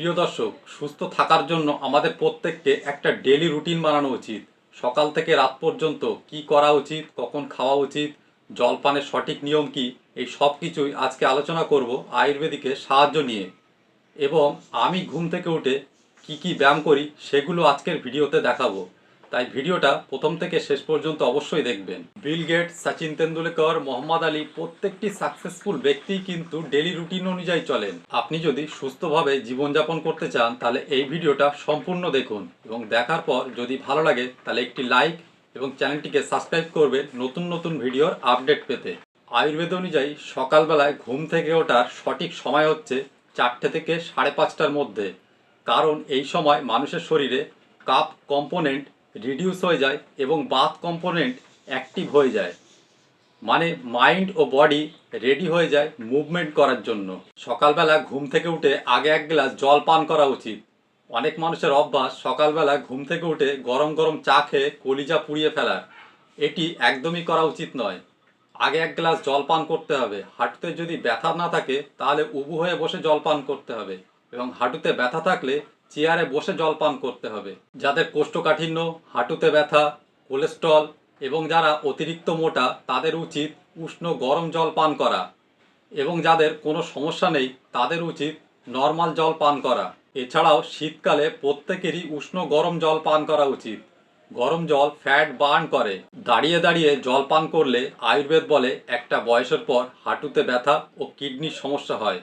প্রিয় দর্শক, সুস্থ থাকার জন্য আমাদের প্রত্যেককে একটা ডেলি রুটিন বানানো উচিত। সকাল থেকে রাত পর্যন্ত কি করা উচিত, কখন খাওয়া উচিত, জলপানের সঠিক নিয়ম কি, এই সব কিছুই আজকে আলোচনা করব আয়ুর্বেদিকের সাহায্য নিয়ে। এবং আমি ঘুম থেকে উঠে কি কি ব্যায়াম করি, সেগুলো আজকের ভিডিওতে দেখাবো। তাই ভিডিওটা প্রথম থেকে শেষ পর্যন্ত অবশ্যই দেখবেন। Bill Gates Sachin Tendulkar, Muhammad Ali প্রত্যেকটি সাকসেসফুল ব্যক্তি কিন্তু ডেলি রুটিন অনুযায়ী চলেন। আপনি যদি সুস্থভাবে জীবনযাপন করতে চান, তাহলে এই ভিডিওটা সম্পূর্ণ দেখুন এবং দেখার পর যদি ভালো লাগে, তাহলে একটি লাইক এবং চ্যানেলটিকে সাবস্ক্রাইব করবেন নতুন নতুন ভিডিওর আপডেট পেতে। আয়ুর্বেদ অনুযায়ী সকালবেলায় ঘুম থেকে ওঠার সঠিক সময় হচ্ছে চারটে থেকে সাড়ে পাঁচটার মধ্যে। কারণ এই সময় মানুষের শরীরে কাপ কম্পোনেন্ট রিডিউস হয়ে যায় এবং বাত কম্পোনেন্ট অ্যাক্টিভ হয়ে যায়। মানে মাইন্ড ও বডি রেডি হয়ে যায় মুভমেন্ট করার জন্য। সকালবেলা ঘুম থেকে উঠে আগে এক গ্লাস জল পান করা উচিত। অনেক মানুষের অভ্যাস সকালবেলা ঘুম থেকে উঠে গরম গরম চা খেয়ে কলিজা পুড়িয়ে ফেলার। এটি একদমই করা উচিত নয়। আগে এক গ্লাস জল পান করতে হবে। হাঁটুতে যদি ব্যথা না থাকে তাহলে উবু হয়ে বসে জল পান করতে হবে। এবং হাঁটুতে ব্যথা থাকলে চেয়ারে বসে জল পান করতে হবে, যাদের কোষ্ঠকাঠিন্য, হাঁটুতে ব্যথা, কোলেস্ট্রল এবং যারা অতিরিক্ত মোটা, তাদের উচিত উষ্ণ গরম জল পান করা এবং যাদের কোনো সমস্যা নেই, তাদের উচিত নর্মাল জল পান করা। এছাড়াও শীতকালে প্রত্যেকেরই উষ্ণ গরম জল পান করা উচিত। গরম জল ফ্যাট বার্ন করে। দাঁড়িয়ে দাঁড়িয়ে জল পান করলে আয়ুর্বেদ বলে, একটা বয়সের পর হাঁটুতে ব্যথা ও কিডনির সমস্যা হয়।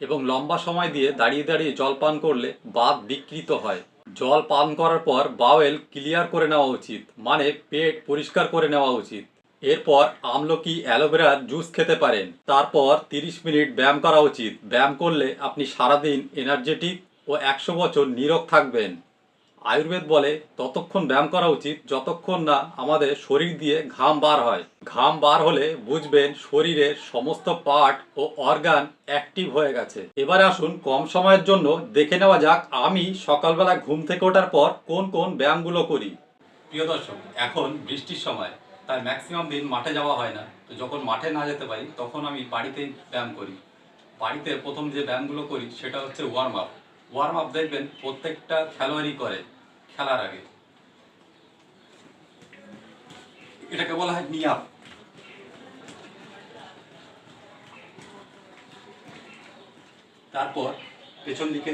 এবং লম্বা সময় দিয়ে দাঁড়িয়ে দাঁড়িয়ে জল পান করলে বাত বিকৃত হয়। জল পান করার পর বাওয়েল ক্লিয়ার করে নেওয়া উচিত মানে পেট পরিষ্কার করে নেওয়া উচিত। এরপর আমলকি অ্যালোভেরার জুস খেতে পারেন। তারপর তিরিশ মিনিট ব্যায়াম করা উচিত। ব্যায়াম করলে আপনি সারাদিন এনার্জেটিক ও একশো বছর নীরব থাকবেন। আয়ুর্বেদ বলে, ততক্ষণ ব্যায়াম করা উচিত, যতক্ষণ না আমাদের শরীর দিয়ে ঘাম বার হয়। ঘাম বার হলে বুঝবেন শরীরের সমস্ত পার্ট ও অর্গান অ্যাক্টিভ হয়ে গেছে। এবারে আসুন, কম সময়ের জন্য দেখে নেওয়া যাক আমি সকালবেলা ঘুম থেকে ওঠার পর কোন কোন ব্যায়ামগুলো করি। প্রিয় দর্শক, এখন বৃষ্টির সময় তাই ম্যাক্সিমাম দিন মাঠে যাওয়া হয় না। তো যখন মাঠে না যেতে পারি, তখন আমি বাড়িতেই ব্যায়াম করি। বাড়িতে প্রথম যে ব্যায়ামগুলো করি, সেটা হচ্ছে ওয়ার্ম আপ ওয়ার্ম আপ দেখবেন, প্রত্যেকটা খেলোয়াড়ই করে। খেলার আগে। এটাকে বলা হয় নিয়াপ। তারপর পেছন দিকে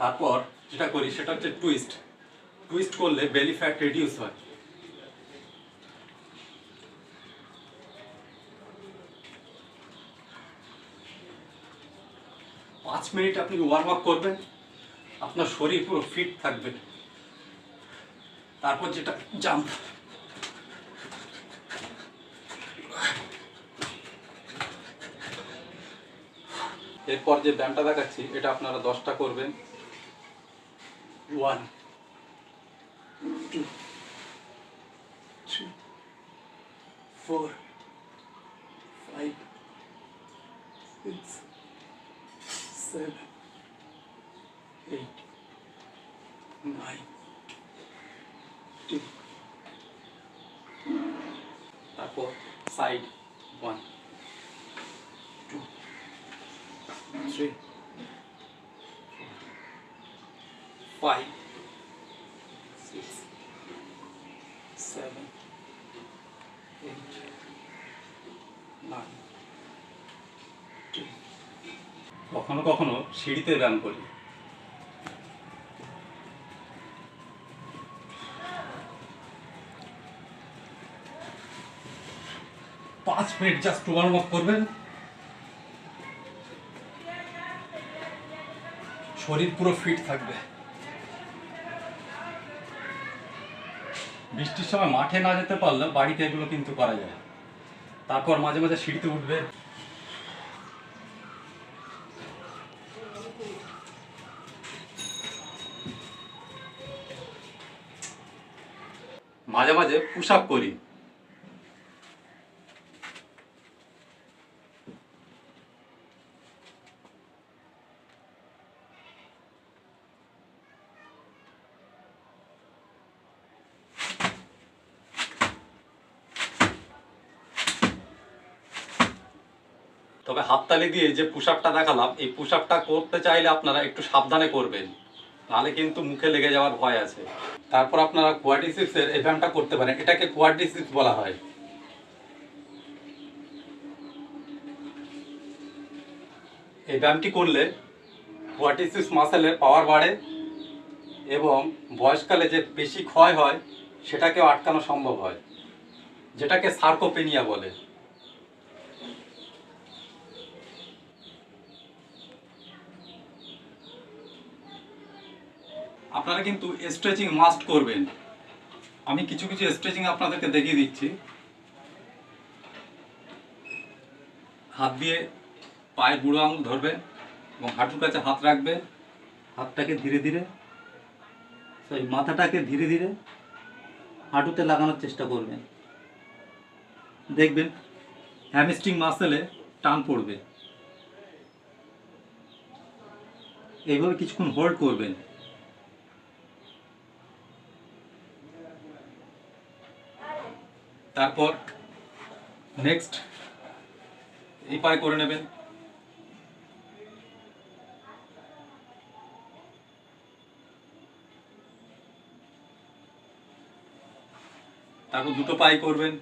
তারপর যেটা করি সেটা হচ্ছে টুইস্ট টুইস্ট করলে বেলি ফ্যাট রিডিউস হয়। মিনিট আপনি ওয়ার্ম আপ করবেন? আপনার শরীর পুরো ফিট থাকবে। তারপর যেটা জাম্প এরপর যে ব্যায়ামটা দেখাচ্ছি, এটা আপনারা দশটা করবেন। One two three four five six seven, nine, ten. তারপর side one two three five six seven eight nine কখনো কখনো সিঁড়িতে ব্যায়াম করি পাঁচ মিনিট জাস্ট ওয়ার্ম আপ করবেন। শরীর পুরো ফিট থাকবে। বৃষ্টির সময় মাঠে না যেতে পারলে বাড়িতে এগুলো কিন্তু করা যায়। তারপর মাঝে মাঝে সিঁড়িতে উঠবে। মাঝে মাঝে পুশ আপ করি। হাততালি দিয়ে যে পুশ আপটা দেখালাম, এই পুশ আপটা করতে চাইলে আপনারা একটু সাবধানে করবেন। নাহলে কিন্তু মুখে লেগে যাওয়ার ভয় আছে। তারপর আপনারা কোয়াড্রিসিপসের এই ব্যায়ামটা করতে পারেন। এটাকে কোয়াড্রিসিপস বলা হয়। এই ব্যায়ামটি করলে কোয়াড্রিসিপস মাসেলের পাওয়ার বাড়ে এবং বয়সকালে যে বেশি ক্ষয় হয়, সেটাকেও আটকানো সম্ভব হয়, যেটাকে সার্কোপেনিয়া বলে। আপনারা কিন্তু স্ট্রেচিং মাস্ট করবেন। আমি কিছু কিছু স্ট্রেচিং আপনাদেরকে দেখিয়ে দিচ্ছি। হাত দিয়ে পায়ের বুড়ো আঙুল ধরবেন এবং হাঁটুর কাছে হাত রাখবেন। হাতটাকে ধীরে ধীরে সেই মাথাটাকে ধীরে ধীরে হাঁটুতে লাগানোর চেষ্টা করবেন। দেখবেন হ্যামস্ট্রিং মাসেলে টান পড়বে। এইভাবে কিছুক্ষণ হোল্ড করবেন। তারপর নেক্সট এই পায়ে করে নেবেন। তারপর দুটো পায়ে করবেন।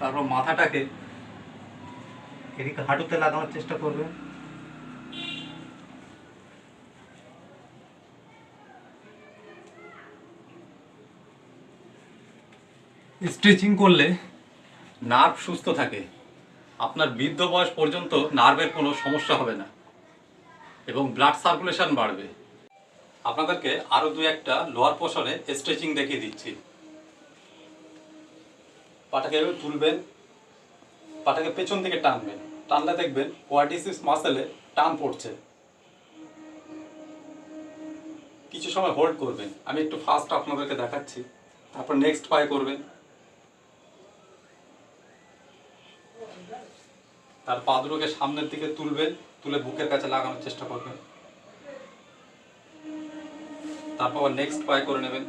তারপর মাথাটাকে এদিকে হাঁটুতে লাগানোর চেষ্টা করবেন। স্ট্রেচিং করলে নার্ভ সুস্থ থাকে। আপনার বৃদ্ধ বয়স পর্যন্ত নার্ভের কোনো সমস্যা হবে না এবং ব্লাড সার্কুলেশন বাড়বে। আপনাদেরকে আরও দু একটা লোয়ার পোর্শনে স্ট্রেচিং দেখিয়ে দিচ্ছি। পাটাকে এভাবে তুলবেন, পাটাকে পেছন দিকে টানবেন। টানলে দেখবেন কোয়াডিসিস মাসেলে টান পড়ছে। কিছু সময় হোল্ড করবেন। আমি একটু ফার্স্ট আপনাদেরকে দেখাচ্ছি, তারপর নেক্সট পায়ে করবেন। তার পা দুটোকে সামনের দিকে তুলবেন, তুলে বুকের কাছে লাগানোর চেষ্টা করবেন। তারপর নেক্সট পায়ে করে নেবেন।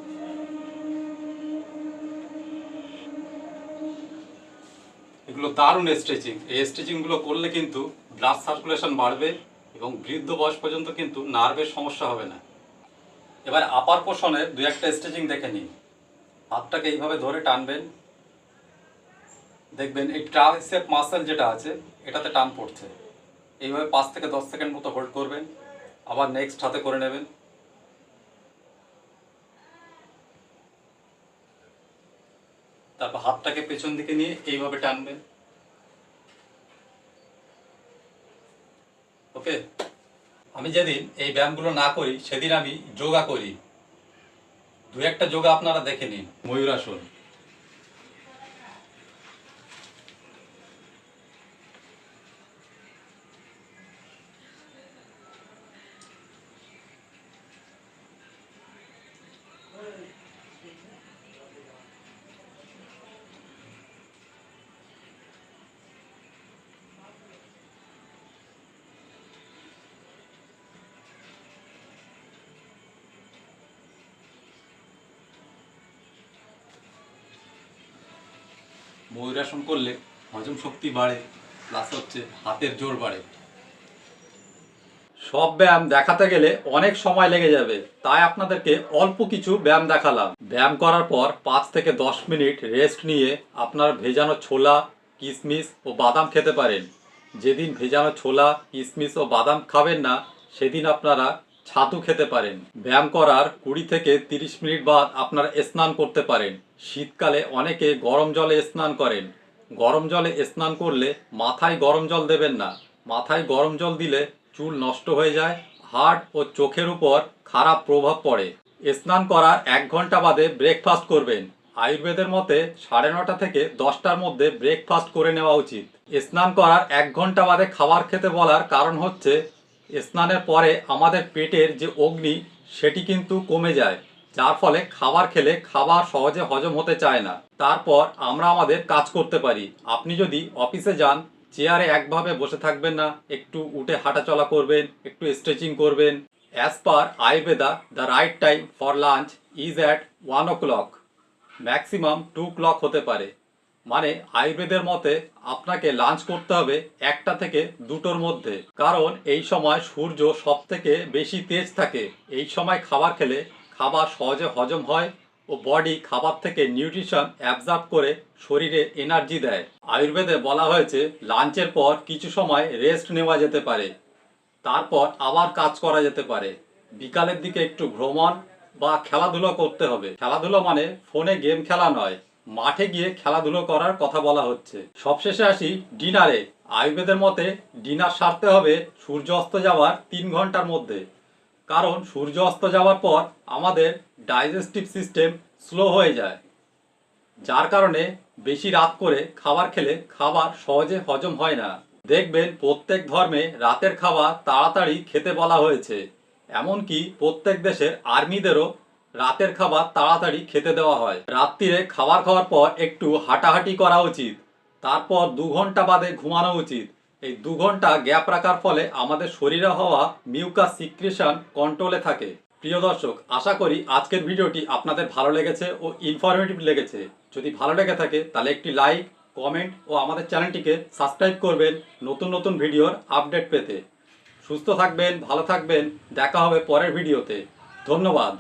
এগুলো দারুণ স্ট্রেচিং এই স্ট্রেচিংগুলো করলে কিন্তু ব্লাড সার্কুলেশন বাড়বে এবং বৃদ্ধ বয়স পর্যন্ত কিন্তু নার্ভের সমস্যা হবে না। এবার আপার পোষণের দু একটা স্ট্রেচিং দেখে নিন। হাতটাকে এইভাবে ধরে টানবেন। দেখবেন এই ট্রাইসেপ মাসেল যেটা আছে এটাতে টান পড়ছে। এইভাবে পাঁচ থেকে দশ সেকেন্ড মতো হোল্ড করবেন, আবার নেক্সট হাতে করে নেবেন। তারপর হাতটাকে পেছন দিকে নিয়ে এইভাবে টানবেন। ওকে? আমি যেদিন এই ব্যায়ামগুলো না করি, সেদিন আমি যোগা করি। দু একটা যোগা আপনারা দেখে নিন। ময়ূরাসন। ময়ূরাসন করলে হজম শক্তি বাড়ে প্লাস হচ্ছে হাতের জোর বাড়ে। সব ব্যায়াম দেখাতে গেলে অনেক সময় লেগে যাবে, তাই আপনাদেরকে অল্প কিছু ব্যায়াম দেখালাম। ব্যায়াম করার পর পাঁচ থেকে দশ মিনিট রেস্ট নিয়ে আপনার ভেজানো ছোলা কিশমিশ ও বাদাম খেতে পারেন। যেদিন ভেজানো ছোলা কিশমিশ ও বাদাম খাবেন না, সেদিন আপনারা ছাতু খেতে পারেন। ব্যায়াম করার কুড়ি থেকে তিরিশ মিনিট বাদ আপনারা স্নান করতে পারেন। শীতকালে অনেকে গরম জলে স্নান করেন। গরম জলে স্নান করলে মাথায় গরম জল দেবেন না। মাথায় গরম জল দিলে চুল নষ্ট হয়ে যায় হার্ট ও চোখের উপর খারাপ প্রভাব পড়ে। স্নান করার এক ঘণ্টা বাদে ব্রেকফাস্ট করবেন। আয়ুর্বেদের মতে সাড়ে নটা থেকে দশটার মধ্যে ব্রেকফাস্ট করে নেওয়া উচিত। স্নান করার এক ঘণ্টা বাদে খাবার খেতে বলার কারণ হচ্ছে স্নানের পরে আমাদের পেটের যে অগ্নি, সেটি কিন্তু কমে যায়, যার ফলে খাবার খেলে খাবার সহজে হজম হতে চায় না। তারপর আমরা আমাদের কাজ করতে পারি। আপনি যদি অফিসে যান, চেয়ারে একভাবে বসে থাকবেন না, একটু উঠে হাঁটাচলা করবেন, একটু স্ট্রেচিং করবেন। As per Ayurveda the right time for lunch is at one o'clock maximum two o'clock হতে পারে। মানে আয়ুর্বেদের মতে আপনাকে লাঞ্চ করতে হবে একটা থেকে দুটোর মধ্যে। কারণ এই সময় সূর্য সব থেকে বেশি তেজ থাকে। এই সময় খাবার খেলে খাবার সহজে হজম হয় ও বডি খাবার থেকে নিউট্রিশন অ্যাবজর্ব করে শরীরে এনার্জি দেয়। আয়ুর্বেদে বলা হয়েছে লাঞ্চের পর কিছু সময় রেস্ট নেওয়া যেতে পারে, তারপর আবার কাজ করা যেতে পারে। বিকালের দিকে একটু ভ্রমণ বা খেলাধুলো করতে হবে। খেলাধুলো মানে ফোনে গেম খেলা নয়। মাঠে গিয়ে খেলাধুলো করার কথা বলা হচ্ছে। সবশেষে আসি ডিনারে। আয়ুর্বেদের মতে, ডিনার সারতে হবে সূর্য অস্ত যাওয়ার তিন ঘণ্টার মধ্যে। কারণ সূর্য অস্ত যাওয়ার পর আমাদের ডাইজেস্টিভ সিস্টেম স্লো হয়ে যায়। যার কারণে বেশি রাত করে খাবার খেলে খাবার সহজে হজম হয় না। দেখবেন প্রত্যেক ধর্মে রাতের খাবার তাড়াতাড়ি খেতে বলা হয়েছে। এমনকি প্রত্যেক দেশের আর্মিদেরও রাতের খাবার তাড়াতাড়ি খেতে দেওয়া হয়। রাত্রিরে খাবার খাওয়ার পর একটু হাঁটাহাঁটি করা উচিত। তারপর দু ঘণ্টা বাদে ঘুমানো উচিত। এই দু ঘণ্টা গ্যাপ রাখার ফলে আমাদের শরীরে হওয়া মিউকাস সিক্রেশন কন্ট্রোলে থাকে। প্রিয় দর্শক, আশা করি আজকের ভিডিওটি আপনাদের ভালো লেগেছে ও ইনফরমেটিভ লেগেছে। যদি ভালো লেগে থাকে, তাহলে একটি লাইক কমেন্ট ও আমাদের চ্যানেলটিকে সাবস্ক্রাইব করবেন নতুন নতুন ভিডিওর আপডেট পেতে। সুস্থ থাকবেন, ভালো থাকবেন, দেখা হবে পরের ভিডিওতে। ধন্যবাদ।